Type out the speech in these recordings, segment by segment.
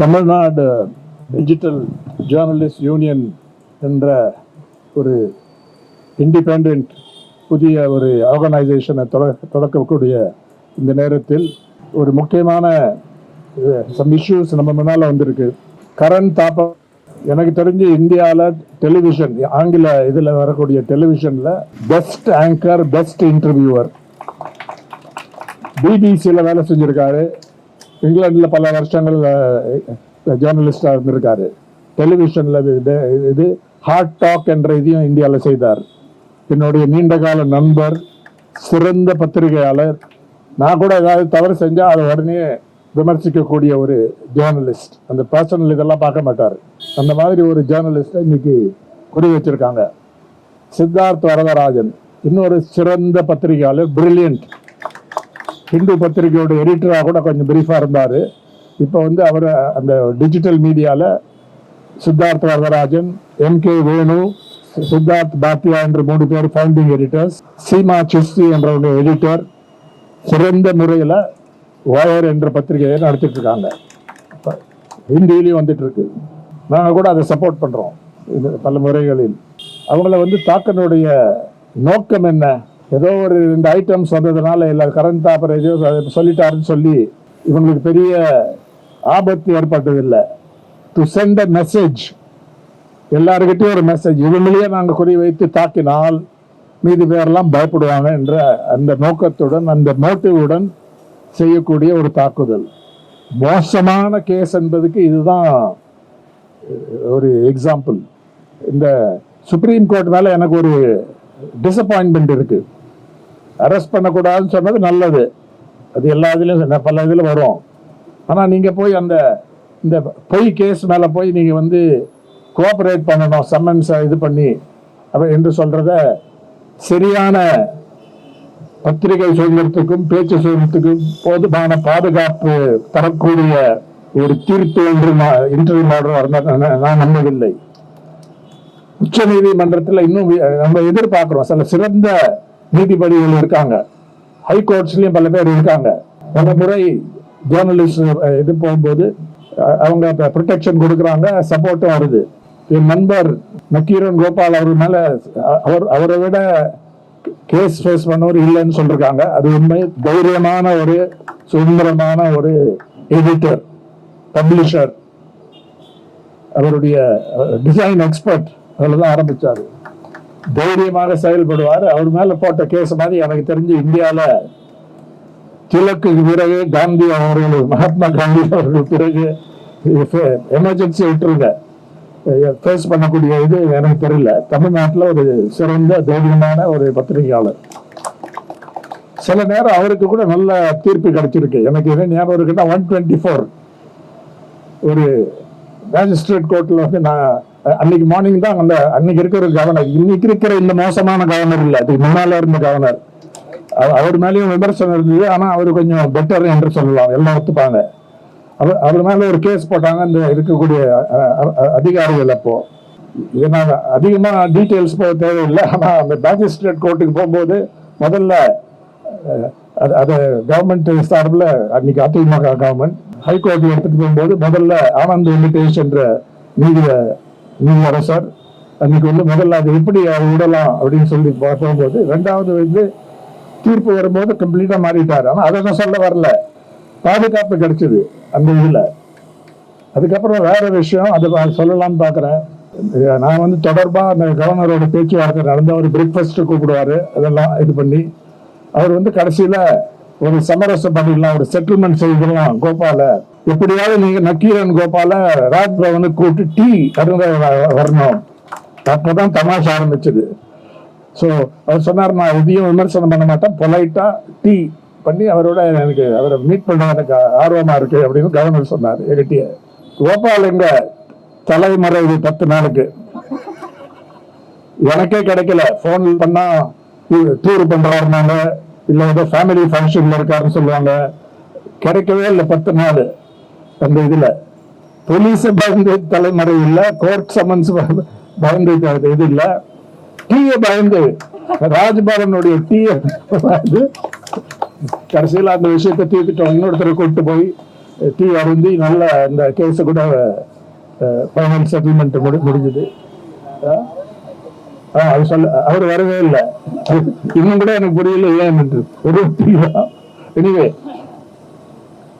Tamil Nadu digital journalist union என்ற ஒரு independent புதிய ஒரு ஆர்கனைசேஷனை தொடக்கக்கூடிய இந்த நேரத்தில் ஒரு முக்கியமான சம் இஷ்யூஸ் நம்ம முன்னால் வந்திருக்கு. கரண் தாப்ப எனக்கு தெரிஞ்சு இந்தியாவில் டெலிவிஷன் ஆங்கில இதில் வரக்கூடிய டெலிவிஷனில் பெஸ்ட் ஆங்கர் பெஸ்ட் இன்டர்வியூவர் பிபிசியில் வேலை செஞ்சுருக்காரு. இங்கிலாண்டில் பல வருஷங்கள் ஜேர்னலிஸ்டாக இருந்திருக்காரு. டெலிவிஷனில் இது இது ஹார்ட் டாக் என்ற இதையும் இந்தியாவில் செய்தார். என்னுடைய நீண்டகால நண்பர் சிறந்த பத்திரிகையாளர். நான் கூட ஏதாவது தவறு செஞ்சால் அதை உடனே விமர்சிக்கக்கூடிய ஒரு ஜேர்னலிஸ்ட் அந்த பர்சனல் இதெல்லாம் பார்க்க மாட்டார். அந்த மாதிரி ஒரு ஜேர்னலிஸ்ட்டை இன்னைக்கு குறி வச்சிருக்காங்க. சித்தார்த் வரதராஜன் இன்னொரு சிறந்த பத்திரிகையாளர் பிரில்லியன்ட் ஹிந்து பத்திரிகையோட எடிட்டராக கூட கொஞ்சம் பிரீஃபாக இருந்தார். இப்போ வந்து அவர் அந்த டிஜிட்டல் மீடியாவில் சித்தார்த் வரதராஜன் எம் கே வேணு சித்தார்த் பாத்தியா என்ற மூணு பேர் ஃபவுண்டிங் எடிட்டர்ஸ் சீமா சிஸ்தி என்ற எடிட்டர் சிறந்த முறையில் ஓயர் என்ற பத்திரிகையை நடத்திட்டு இருக்காங்க ஹிந்திலையும் ஹிந்தியிலையும் வந்துட்டு இருக்கு நாங்கள் கூட அதை சப்போர்ட் பண்ணுறோம் இது பல முறைகளில். அவங்கள வந்து தாக்கனுடைய நோக்கம் என்ன? ஏதோ ஒரு ரெண்டு ஐட்டம்ஸ் வந்ததுனால இல்லை கரண்ட் அப்புறம் ஏதோ சொல்லிட்டாருன்னு சொல்லி இவங்களுக்கு பெரிய ஆபத்து ஏற்பட்டதில்லை. டு சென்ட் அ மெசேஜ் எல்லாருக்கிட்டையும் ஒரு மெசேஜ் இவங்களையே நாங்கள் குறி வைத்து தாக்கினால் மீதி பேரெல்லாம் பயப்படுவாங்க என்ற அந்த நோக்கத்துடன் அந்த மோட்டிவுடன் செய்யக்கூடிய ஒரு தாக்குதல். மோசமான கேஸ் என்பதுக்கு இதுதான் ஒரு எக்ஸாம்பிள் இந்த சுப்ரீம் கோர்ட் மேலே எனக்கு ஒரு டிசப்பாயின்மெண்ட் இருக்குது அரெஸ்ட் பண்ணக்கூடாதுன்னு சொன்னது நல்லது. அது எல்லா இதுலையும் பல இதில் வரும். ஆனால் நீங்கள் போய் அந்த இந்த பொய் கேஸ் மேலே போய் நீங்கள் வந்து கோஆப்ரேட் பண்ணணும் சம்மன்ஸை இது பண்ணி அப்ப என்று சொல்கிறத சரியான பத்திரிகை சுதந்திரத்துக்கும் பேச்சு சுதந்திரத்துக்கும் போதுமான பாதுகாப்பு தரக்கூடிய ஒரு தீர்ப்பு என்று இன்டர்வியூ ஆர்டர் நான் நம்பவில்லை. உச்ச நீதிமன்றத்தில் இன்னும் நம்ம எதிர்பார்க்கிறோம். சில சிறந்த நீதிபதிகள் இருக்காங்க. ஹை கோர்ட்ஸ்லயும் பல பேர் இருக்காங்க. பல முறை ஜேர்னலிஸ்ட் இது போகும்போது அவங்க ப்ரொடெக்ஷன் கொடுக்குறாங்க சப்போர்ட்டும் வருது. என் நண்பர் நக்கீரன் கோபால் அவர் மேல அவர் அவரை விட கேஸ் ஃபேஸ் பண்ணவர் இல்லைன்னு சொல்லிருக்காங்க. அது உண்மை. தைரியமான ஒரு சுதந்திரமான ஒரு எடிட்டர் பப்ளிஷர் அவருடைய டிசைன் எக்ஸ்பர்ட் அதில் தான் ஆரம்பிச்சார். தைரியமாக செயல்படுவார். அவர் மேல போட்ட கேஸ் மாதிரி எனக்கு தெரிஞ்சு இந்தியாவில் திலக்கு பிறகு காந்தி அவர்கள் மகாத்மா காந்தி அவர்கள் பிறகு எமர்ஜென்சி விட்டுருங்க. ஃபேஸ் பண்ணக்கூடிய இது எனக்கு தெரியல. தமிழ்நாட்டில் ஒரு சிறந்த தைரியமான ஒரு பத்திரிகையாளர். சில நேரம் அவருக்கு கூட நல்ல தீர்ப்பு கிடைச்சிருக்கு. எனக்கு என்ன ஞாபகம் இருக்குன்னா ஒன் டுவெண்ட்டி ஃபோர் ஒரு மேஜிஸ்ட்ரேட் கோர்ட்டில் வந்து நான் அன்னைக்கு மார்னிங் தான் அந்த அன்னைக்கு இருக்கிற கவர்னர் இன்னைக்கு இருக்கிற இந்த மோசமான கவர்னர் இல்லை. அதுக்கு முன்னால இருந்த கவர்னர் அவர் மேலேயும் விமர்சனம் இருந்தது. ஆனா அவர் கொஞ்சம் பெட்டர் என்று சொல்லலாம். எல்லாம் ஒத்துப்பாங்க. அவர் அவர் மேல ஒரு கேஸ் போட்டாங்க. இந்த இருக்கக்கூடிய அதிகாரிகள் அப்போ. இதை நான் அதிகமா டீட்டெயில்ஸ் போக தேவையில்லை. ஆனா அந்த மேஜிஸ்ட்ரேட் கோர்ட்டுக்கு போகும்போது முதல்ல அது அது கவர்மெண்ட் சார்பில் அன்னைக்கு அதிமுக கவர்மெண்ட் ஹைகோர்ட் எடுத்துகிட்டு போகும்போது முதல்ல ஆனந்த் வெங்கடேஷ் என்ற நீதி சார். அன்னைக்கு வந்து முதல்ல அது எப்படி அதை விடலாம் அப்படின்னு சொல்லி போ- போகும்போது ரெண்டாவது வந்து தீர்ப்பு வரும்போது கம்ப்ளீட்டா மாறிட்டார். ஆனா அதை நான் சொல்ல வரல. பாதுகாப்பு கிடைச்சது அந்த இதுல. அதுக்கப்புறம் வேற விஷயம் அதை சொல்லலாம்னு பாக்குறேன் நான் வந்து தொடர்பா அந்த கவர்னரோட பேச்சுவார்த்தை நடந்து அவர் பிரேக்ஃபாஸ்ட் கூப்பிடுவாரு. அதெல்லாம் இது பண்ணி அவர் வந்து கடைசியில ஒரு சமரசம் பண்ணிடலாம் ஒரு செட்டில்மெண்ட் செய்திடலாம் கோபால எப்படியாவது நீங்க நக்கீரன் கோபால ராஜ் பவனுக்கு கூப்பிட்டு டீ அருந்த வரணும். அப்பதான் தமாஷ் ஆரம்பிச்சது. ஸோ அவர் சொன்னார் நான் எதையும் விமர்சனம் பண்ண மாட்டேன். பொலைட்டா டீ பண்ணி அவரோட எனக்கு அவரை மீட் பண்ண எனக்கு ஆர்வமா இருக்கு அப்படின்னு கவர்னர் சொன்னார் எகிட்டிய கோபால் எங்க தலைமறைவு பத்து நாளுக்கு? எனக்கே கிடைக்கல. ஃபோன் பண்ணா டூர் பண்றாருனாங்க இல்லை ஏதோ ஃபேமிலி ஃபங்க்ஷன்ல இருக்காருன்னு சொல்லுவாங்க. கிடைக்கவே இல்லை பத்து நாள். அந்த இதுல. போலீஸ் பயந்து தலைமுறை இல்ல கோர்ட் சமன்ஸ் பயந்து இது இல்ல. டீய பயந்து ராஜ்பவனுடைய டீய கடைசியில் அந்த விஷயத்தை தீர்த்துட்டோம். இன்னொருத்தரை கூட்டு போய் டீ அருந்தி நல்ல இந்த கேஸை கூட ஃபைனல் செட்டில்மெண்ட் முடி முடிஞ்சது. அவர் சொல்ல அவர் வரவே இல்லை. இன்னும் கூட எனக்கு புரியல ஏன் என்று. ஒரு எனிவே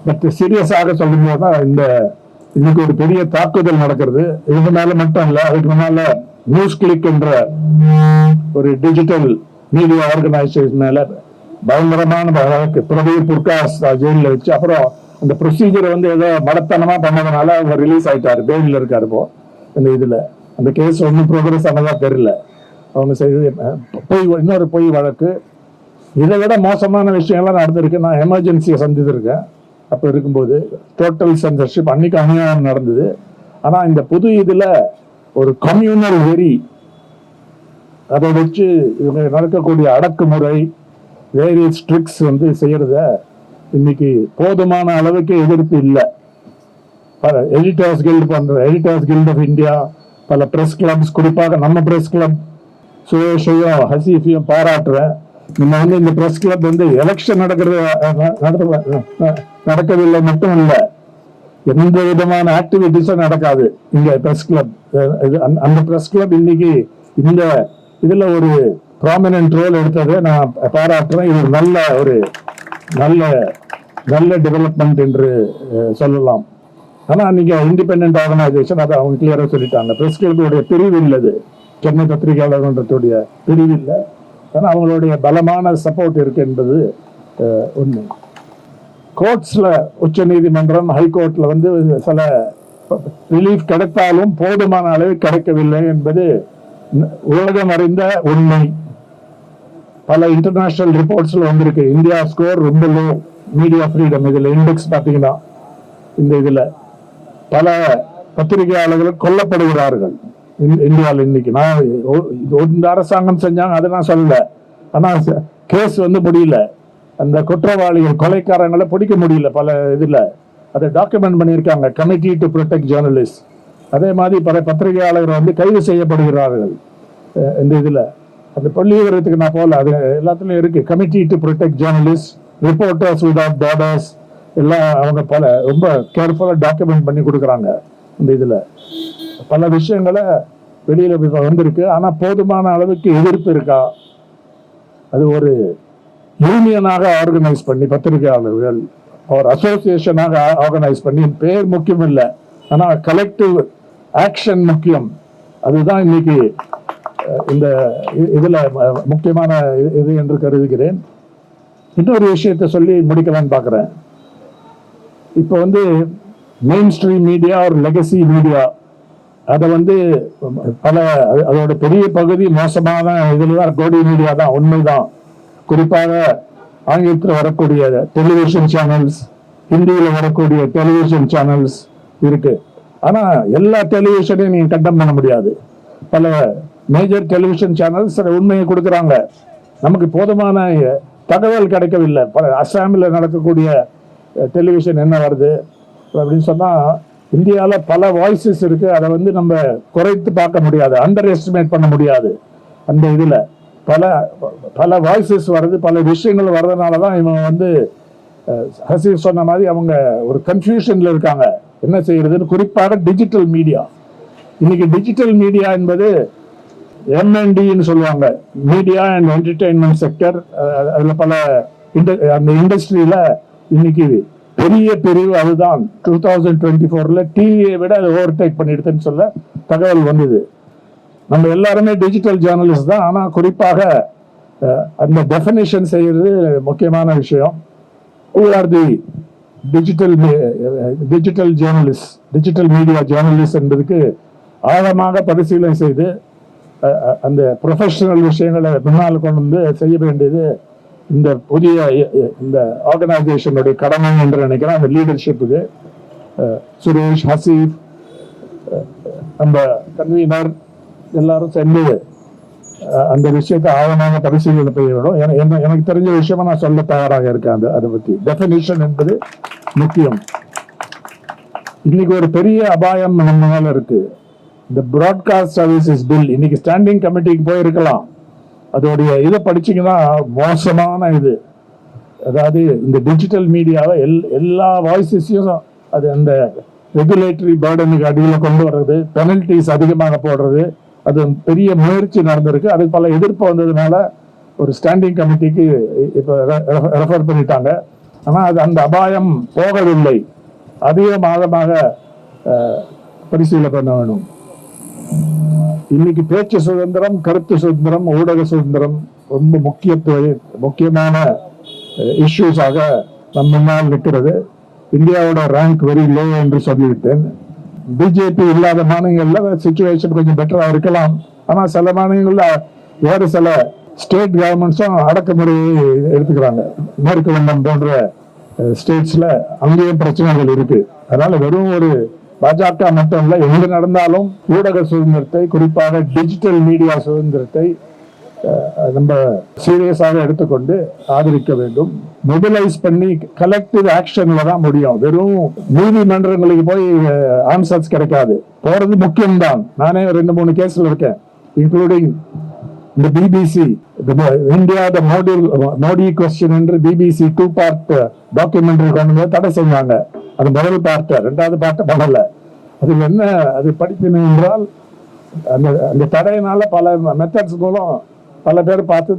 பட் சீரியஸாக சொல்லும்போது தான் இந்த இன்னைக்கு ஒரு பெரிய தாக்குதல் நடக்கிறது. இது மேல மட்டும் இல்லை அதுக்கு முன்னால நியூஸ் கிளிக் என்ற ஒரு டிஜிட்டல் மீடியா ஆர்கனைசேஷன் பயங்கரமான வழக்கு. பிரதீப் புர்காஸ் ஜெயிலில் வச்சு அப்புறம் அந்த ப்ரொசீஜர் வந்து ஏதோ மடத்தனமா பண்ணதுனால அவங்க ரிலீஸ் ஆயிட்டாரு. பெயிலில் இருக்காரு இப்போ இந்த இதுல. அந்த கேஸ் ஒன்றும் ப்ரோக்ரஸ் ஆனதா தெரியல. அவங்க செய்து பொய் இன்னொரு பொய் வழக்கு. இதை விட மோசமான விஷயம்லாம் நடந்திருக்கு. நான் எமர்ஜென்சியை சந்தித்திருக்கேன். அப்போ இருக்கும்போது டோட்டல் சென்சர்ஷிப் அன்னைக்கு அநியாயம் நடந்தது. ஆனால் இந்த புது இதில் ஒரு கம்யூனல் வெறி அதை வச்சு இவங்க நடக்கக்கூடிய அடக்குமுறை வேரியஸ் ட்ரிக்ஸ் வந்து செய்யறத இன்னைக்கு போதுமான அளவுக்கு எதிர்ப்பு இல்லை. பல எடிட்டர்ஸ் கில்டு பண்ற எடிட்டர்ஸ் கில்ட் ஆஃப் இந்தியா பல ப்ரெஸ் கிளப்ஸ் குறிப்பாக நம்ம பிரஸ் கிளப் சுயேஷையும் ஹசீஃபையும் பாராட்டுறேன். நம்ம வந்து இந்த பிரஸ் கிளப் வந்து எலெக்ஷன் நடக்கிறது நடக்கவில்லை மட்டும் இல்லை எந்த விதமான ஆக்டிவிட்டிஸும் நடக்காது இங்க பிரஸ் கிளப் அந்த பிரஸ் கிளப் இன்னைக்கு இந்த இதுல ஒரு ப்ராமினன்ட் ரோல் எடுத்ததை நான் பாராட்டுறேன். இது ஒரு நல்ல ஒரு நல்ல நல்ல டெவலப்மெண்ட் என்று சொல்லலாம். ஆனா நீங்க இண்டிபெண்ட் ஆர்கனைசேஷன் அதை அவங்க கிளியரா சொல்லிட்டாங்க பிரஸ் கிளப்புடைய பிரிவு இல்லது சென்னை பத்திரிகையாளர்ன்றதுடைய பிரிவு இல்லை. ஏன்னா அவங்களுடைய பலமான சப்போர்ட் இருக்கு என்பது உண்மை. கோர்ட்ஸில் உச்ச நீதிமன்றம் ஹைகோர்ட்டில் வந்து சில ரிலீஃப் கிடைத்தாலும் போதுமான அளவு கிடைக்கவில்லை என்பது உலகம் அறிந்த உண்மை. பல இன்டர்நேஷனல் ரிப்போர்ட்ஸில் வந்திருக்கு. இந்தியா ஸ்கோர் ரொம்ப லோ மீடியா ஃப்ரீடம் இதில் இண்டெக்ஸ் பார்த்தீங்கன்னா இந்த இதில். பல பத்திரிகையாளர்கள் கொல்லப்படுகிறார்கள். இந்தியாவில் இன்னைக்கு. நான் இந்த அரசாங்கம் செஞ்சாங்க அதை நான் சொல்லல. ஆனால் கேஸ் வந்து முடியல. அந்த குற்றவாளிகள் கொலைக்காரங்களை பிடிக்க முடியல பல இதில். அதை டாக்குமெண்ட் பண்ணியிருக்காங்க கமிட்டி டு ப்ரொடெக்ட் ஜேர்னலிஸ்ட் அதே மாதிரி பல பத்திரிகையாளர்கள் வந்து கைது செய்யப்படுகிறார்கள் இந்த இதில். அந்த பள்ளி விவரத்துக்கு நான் போகல அது எல்லாத்துலேயும் இருக்குது committee to protect journalist reporters without borders எல்லாம் அவங்க பல ரொம்ப கேர்ஃபுல்லாக டாக்குமெண்ட் பண்ணி கொடுக்குறாங்க இந்த இதில். பல விஷயங்களை வெளியில் வந்திருக்கு. ஆனால் போதுமான அளவுக்கு எதிர்ப்பு இருக்கா? அது ஒரு யூனியனாக ஆர்கனைஸ் பண்ணி பத்திரிகையாளர்கள் ஒரு அசோசியேஷனாக ஆர்கனைஸ் பண்ணி பேர் முக்கியம் இல்லை. ஆனால் கலெக்டிவ் ஆக்ஷன் முக்கியம். அதுதான் இன்னைக்கு இந்த இதில் முக்கியமான இது- இது என்று கருதுகிறேன். இன்னொரு விஷயத்தை சொல்லி முடிக்கலான்னு பார்க்குறேன் இப்போ வந்து மெயின் ஸ்ட்ரீம் மீடியா ஒரு லெகசி மீடியா அதை வந்து பல அதோட பெரிய பகுதி மோசமான இதில் தான் கோடி மீடியா தான் உண்மைதான். குறிப்பாக ஆங்கிலத்தில் வரக்கூடிய டெலிவிஷன் சேனல்ஸ் ஹிந்தியில் வரக்கூடிய டெலிவிஷன் சேனல்ஸ் இருக்கு. ஆனால் எல்லா டெலிவிஷனையும் நீங்கள் கண்டம் பண்ண முடியாது. பல மேஜர் டெலிவிஷன் சேனல்ஸ் உண்மையை கொடுக்குறாங்க. நமக்கு போதுமான தகவல் கிடைக்கவில்லை. பல அஸ்ஸாமில் நடக்கக்கூடிய டெலிவிஷன் என்ன வருது? அப்படின்னு சொன்னால் இந்தியாவில் பல வாய்ஸஸ் இருக்கு. அதை வந்து நம்ம குறைத்து பார்க்க முடியாது. அண்டர் எஸ்டிமேட் பண்ண முடியாது. அந்த இதில். பல பல வாய்ஸஸ் வருது. பல விஷயங்கள் வர்றதுனால தான் இவன் வந்து ஹசீர் சொன்ன மாதிரி அவங்க ஒரு கன்ஃபியூஷனில் இருக்காங்க. என்ன செய்யறதுன்னு? குறிப்பாக டிஜிட்டல் மீடியா இன்னைக்கு டிஜிட்டல் மீடியா என்பது எம்என்டின்னு சொல்லுவாங்க. மீடியா அண்ட் என்டர்டெயின்மெண்ட் செக்டர் அதில் பல இண்ட அந்த இண்டஸ்ட்ரியில் இன்னைக்கு பெரிய பிரிவு அதுதான். டூ தௌசண்ட் டுவெண்ட்டி ஃபோரில் டிவியை விட அது ஓவர்டேக் பண்ணிடுதுன்னு சொல்ல தகவல் வந்தது. நம்ம எல்லாருமே டிஜிட்டல் ஜேர்னலிஸ்ட் தான். ஆனால் குறிப்பாக அந்த டெஃபினேஷன் செய்கிறது முக்கியமான விஷயம். Who the digital digital journalist digital media journalist என்பதுக்கு ஆழமாக பரிசீலனை செய்து அந்த ப்ரொஃபஷனல் விஷயங்களை முன்னால் கொண்டு வந்து செய்ய வேண்டியது இந்த புதிய இந்த ஆர்கனைசேஷனுடைய கடமை என்று நினைக்கிறேன். அந்த லீடர்ஷிப்புக்கு சுரேஷ் ஹசீப் நம்ம கன்வீனர் எல்லாரும் சேர்ந்து அந்த விஷயத்தை ஆழமாக பரிசீலனை செய்ய வேண்டும் என- எனக்கு தெரிஞ்ச விஷயமா நான் சொல்ல தயாராக இருக்கேன் அந்த அதை பத்தி. டெஃபினேஷன் என்பது முக்கியம். இன்னைக்கு ஒரு பெரிய அபாயம் நம்ம மேல இருக்கு. இந்த பிராட்காஸ்ட் சர்வீசஸ் பில் இன்னைக்கு ஸ்டாண்டிங் கமிட்டிக்கு போயிருக்கலாம். அதோடைய இதை படிச்சீங்கன்னா மோசமான இது. அதாவது இந்த டிஜிட்டல் மீடியாவை எல் எல்லா வாய்ஸஸையும் அது அந்த ரெகுலேட்டரி பேர்டனுக்கு அடியில் கொண்டு வர்றது பெனல்டிஸ் அதிகமாக போடுறது அது பெரிய முயற்சி நடந்திருக்கு. அதுக்கு பல எதிர்ப்பு வந்ததுனால ஒரு ஸ்டாண்டிங் கமிட்டிக்கு இப்போ ரெஃபர் பண்ணிட்டாங்க. ஆனால் அது அந்த அபாயம் போகவில்லை. அதிக மாதமாக பரிசீலனை பண்ண வேணும். இன்னைக்கு பேச்சு சுதந்திரம் கருத்து சுதந்திரம் ஊடக சுதந்திரம் ரொம்ப முக்கியத்துவ முக்கியமான இஷ்யூஸாக நம் முன்னால் நிற்கிறது. இந்தியாவோட ரேங்க் வெரி லோ என்று சொல்லிவிட்டேன். பிஜேபி இல்லாத மாநிலங்கள்ல சுச்சுவேஷன் கொஞ்சம் பெட்டரா இருக்கலாம். ஆனால் சில மாநிலங்களில் வேறு சில ஸ்டேட் கவர்மெண்ட்ஸும் அடக்குமுறையை எடுத்துக்கிறாங்க. மேற்கு வங்கம் போன்ற ஸ்டேட்ஸ்ல அங்கேயும் பிரச்சனைகள் இருக்கு. அதனால வெறும் ஒரு பாஜக மட்டும் இல்லை எங்க நடந்தாலும் ஊடக சுதந்திரத்தை குறிப்பாக டிஜிட்டல் மீடியா சுதந்திரத்தை ரொம்ப நம்ம சீரியஸாக எடுத்துக்கொண்டு ஆதரிக்க வேண்டும். மொபிலைஸ் பண்ணி கலெக்டிவ் ஆக்ஷன்ல தான் முடியும். வெறும் நீதிமன்றங்களுக்கு போய் ஆன்சர்ஸ் கிடைக்காது. போறது முக்கியம்தான். நானே ரெண்டு மூணு கேஸ்ல இருக்கேன். இன்க்ளூடிங் இந்த BBC India the Modi Modi question என்று பிபிசி டூ பார்ட் டாக்குமெண்ட்ரி கொண்டு தடை செஞ்சாங்க அது முதல் பார்ட் ரெண்டாவது பார்ட் பண்ணல அது என்ன அது படிக்கணும் என்றால் அந்த அந்த தடையினால பல மெத்தட்ஸ் மூலம் பல பேர் பார்த்து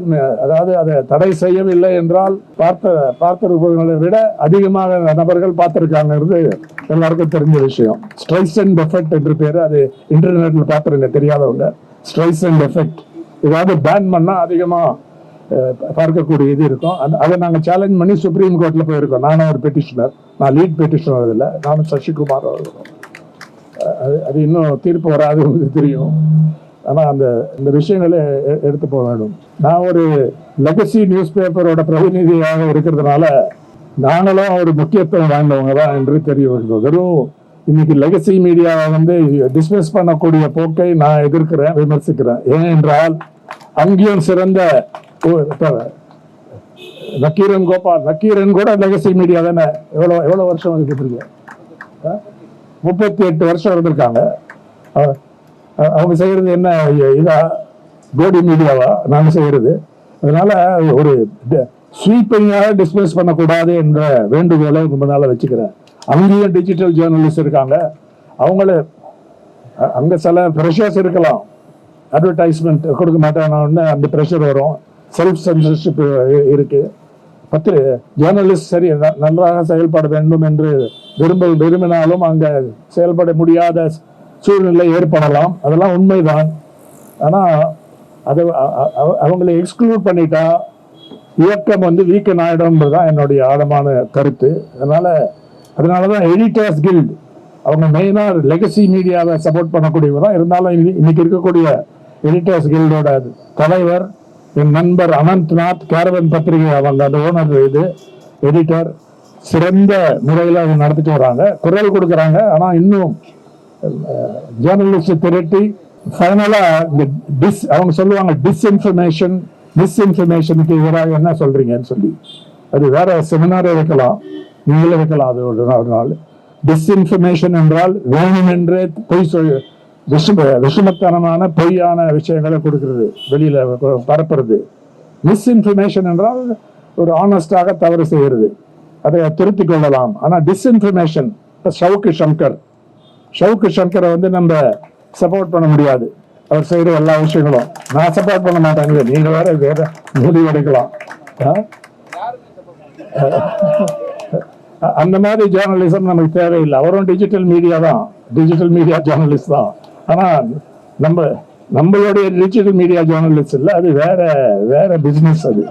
அதாவது அதை தடை செய்யவில்லை என்றால் பார்த்த பார்த்திருப்பவர்களை விட அதிகமாக நபர்கள் பார்த்திருக்காங்கிறது எல்லாருக்கும் தெரிஞ்ச விஷயம். ஸ்ட்ரைஸ் அண்ட் எஃபெக்ட் என்று பேர் அது இன்டர்நெட்டில் பார்த்துருங்க தெரியாதவங்க. ஸ்ட்ரைஸ் அண்ட் எஃபெக்ட் ஏதாவது பேன் பண்ணால் அதிகமாக பார்க்கக்கூடிய இது இருக்கும். அதை நாங்கள் சேலஞ்ச் பண்ணி சுப்ரீம் கோர்ட்டில் போயிருக்கோம். நானும் ஒரு பெட்டிஷனர் நான் லீட் பெட்டிஷனர் இதில் நானும் சசிகுமார் அவர்களும் அது அது இன்னும் தீர்ப்பு வராதுன்னு தெரியும். ஆனால் அந்த இந்த விஷயங்களை எ- எடுத்து போக வேண்டும். நான் ஒரு லெகசி நியூஸ் பேப்பரோட பிரதிநிதியாக இருக்கிறதுனால நாங்களும் ஒரு முக்கியத்துவம் வாய்ந்தவங்க தான் என்று தெரிய வேண்டும் வெறும் இன்னைக்கு லெகசி மீடியாவை வந்து டிஸ்மிஸ் பண்ணக்கூடிய போக்கை நான் எதிர்க்கிறேன் விமர்சிக்கிறேன். ஏனென்றால் அங்கேயும் சிறந்த நக்கீரன் கோபால் நக்கீரன் கூட லெகசி மீடியா தானே? எவ்வளோ எவ்வளோ வருஷம் வந்துட்டு இருக்கு முப்பத்தி எட்டு வருஷம் இருந்திருக்காங்க. அவங்க செய்கிறது என்ன இதாக இதா? கோடி மீடியாவா? நாங்கள் செய்கிறது அதனால ஒரு ஸ்வீப்பிங்காக டிஸ்மிஸ் பண்ணக்கூடாது என்ற வேண்டுகோளை ரொம்ப நாளாக வச்சுக்கிறேன். அங்கேயும் டிஜிட்டல் ஜேர்னலிஸ்ட் இருக்காங்க. அவங்கள அங்கே சில ப்ரெஷர்ஸ் இருக்கலாம். அட்வர்டைஸ்மெண்ட் கொடுக்க மாட்டாங்க அந்த ப்ரெஷர் வரும். செல்ஃப் சென்சர்ஷிப் uh, இருக்கு. பத்து ஜேர்னலிஸ்ட் சரி ந- நன்றாக செயல்பட வேண்டும் என்று விரும்ப விரும்பினாலும் அங்கே செயல்பட முடியாத சூழ்நிலை ஏற்படலாம். அதெல்லாம் உண்மைதான். ஆனால் அதை அ- அவங்களை எக்ஸ்க்ளூட் பண்ணிட்டா இயக்கம் வந்து வீக்கன் ஆயிடும்ன்றதுதான் என்னுடைய ஆழமான கருத்து. அதனால் அதனால தான் எடிட்டர்ஸ் கில்ட் அவங்க மெயினாக லெகசி மீடியாவை சப்போர்ட் பண்ணக்கூடியவங்க தான். இருந்தாலும் இன்னைக்கு இருக்கக்கூடிய எடிட்டர்ஸ் கில்டோட தலைவர் என் நண்பர் அனந்த்நாத் கேரவன் பத்திரிகை அவங்க அந்த ஓனர் இது எடிட்டர் சிறந்த முறையில் அவங்க நடத்திட்டு வராங்க. குரல் கொடுக்குறாங்க. ஆனால் இன்னும் ஜேர்னலிஸ்ட் திரட்டி ஃபைனலாக இந்த டிஸ் அவங்க சொல்லுவாங்க டிஸ்இன்ஃபர்மேஷன் மிஸ்இன்ஃபர்மேஷனுக்கு எதிராக என்ன சொல்கிறீங்கன்னு சொல்லி. அது வேற செமினார் வைக்கலாம் நீங்களே வைக்கலாம் அது ஒரு நாள் ஒரு நாள். டிஸ்இன்ஃபர்மேஷன் என்றால் வேணுமென்றே பொய் சொல் விஷம விஷமத்தனமான பொய்யான விஷயங்களை கொடுக்கறது வெளியில பரப்புறது. மிஸ்இன்ஃபர்மேஷன் என்றால் ஒரு ஆனஸ்டாக தவறு செய்கிறது. அதை திருத்தி கொள்ளலாம். ஆனால் டிஸ்இன்ஃபர்மேஷன் ஷவுக்கு சங்கர் ஷவுக்கு சங்கரை வந்து நம்ம சப்போர்ட் பண்ண முடியாது. அவர் செய்கிற எல்லா விஷயங்களும். நான் சப்போர்ட் பண்ண மாட்டாங்க நீங்கள் வேற வேற முடிவு எடுக்கலாம். ஆ? அந்த மாதிரி ஜேர்னலிசம் நமக்கு தேவையில்லை. அவரும் டிஜிட்டல் மீடியா தான். டிஜிட்டல் மீடியா ஜேர்னலிஸ்ட் தான். ஆனா நம்ம நம்மளுடைய டிஜிட்டல் மீடியா ஜேர்னலிஸ்ட் இல்லை அது வேற வேற பிஸ்னஸ் அது.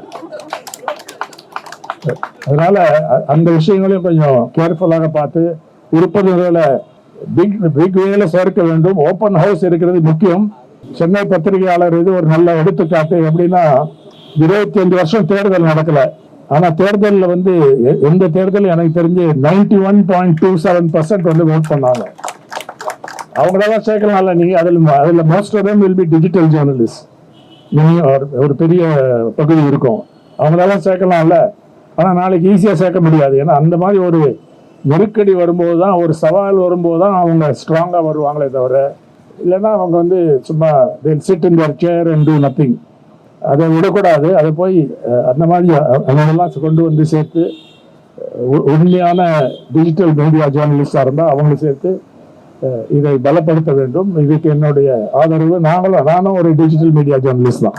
அதனால அ- அந்த விஷயங்களையும் கொஞ்சம் கேர்ஃபுல்லாக பார்த்து உறுப்பினர்களை பிக் பிக் வேல சேர்க்க வேண்டும். ஓப்பன் ஹவுஸ் இருக்கிறது முக்கியம். சென்னை பத்திரிகையாளர் இது ஒரு நல்ல எடுத்துக்காட்டு. எப்படின்னா இருபத்தி அஞ்சு வருஷம் தேர்தல் நடக்கல. ஆனா தேர்தலில் வந்து எ- எந்த தேர்தலும் எனக்கு தெரிஞ்சு ninety one point two seven percent வந்து ஓட் பண்ணாங்க. அவங்களெல்லாம் சேர்க்கலாம்ல. நீங்கள் அதில் அதில் most of will be digital journalist நீங்கள் ஒரு- ஒரு பெரிய பகுதி இருக்கும். அவங்களெல்லாம் சேர்க்கலாம்ல. ஆனால் நாளைக்கு ஈஸியாக சேர்க்க முடியாது. ஏன்னா அந்த மாதிரி ஒரு நெருக்கடி வரும்போது தான் ஒரு சவால் வரும்போது தான் அவங்க ஸ்ட்ராங்காக வருவாங்களே தவிர இல்லைன்னா அவங்க வந்து சும்மா then sit in their chair and do nothing அதை விடக்கூடாது. அதை போய் அந்த மாதிரி அஹ், அதெல்லாம் கொண்டு வந்து சேர்த்து உண்மையான டிஜிட்டல் மீடியா ஜேர்னலிஸ்டாக இருந்தால் அவங்களை சேர்த்து இதை பலப்படுத்த வேண்டும். இதுக்கு என்னுடைய ஆதரவு. நாங்களும் நானும் ஒரு டிஜிட்டல் மீடியா ஜேர்னலிஸ்ட் தான்.